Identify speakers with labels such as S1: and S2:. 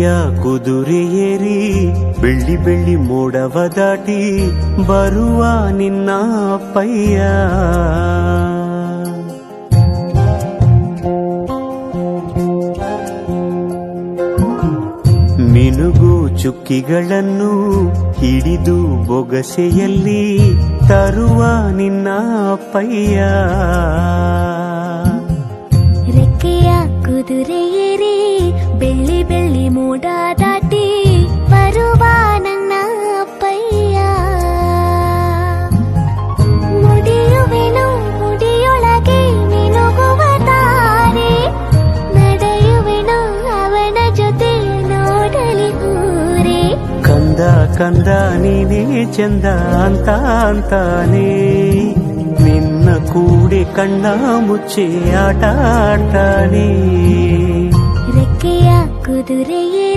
S1: ಯಾ ಕುದುರೆ ಏರಿ, ಬೆಳ್ಳಿ ಬೆಳ್ಳಿ ಮೋಡವ ದಾಟಿ ಬರುವ ನಿನ್ನ ಅಪ್ಪಯ್ಯ. ಮಿನುಗು ಚುಕ್ಕಿಗಳನ್ನು ಹಿಡಿದು ಬೊಗಸೆಯಲ್ಲಿ ತರುವ ನಿನ್ನ ಅಪ್ಪಯ್ಯ.
S2: ರೆಕ್ಕೆಯ ಕುದುರೆ ಏರಿ ಬೆಳ್ಳಿ ಬೆಳ್ಳಿ ಮೋಡ ದಾಟಿ ಬರುವ ನನ್ನ ಅಪ್ಪಯ್ಯ ಮುಡಿಯುವೆನು ಮುಡಿಯೊಳಗೆ ಮಿನುಗುವ ತಾರೆ ನಡೆಯುವೆನು ಅವನ ಜೊತೆ ನೋಡಲಿ ಊರೇ
S1: ಕಂದ ಕಂದ ನೀನೇ ಚಂದ ಅಂತ ಅಂತಾನೆ ನಿನ್ನ ಕೂಡೆ ಕಣ್ಣ ಮುಚ್ಚೆ ಆಟ ಆಡ್ತಾನೆ
S2: குதிரையே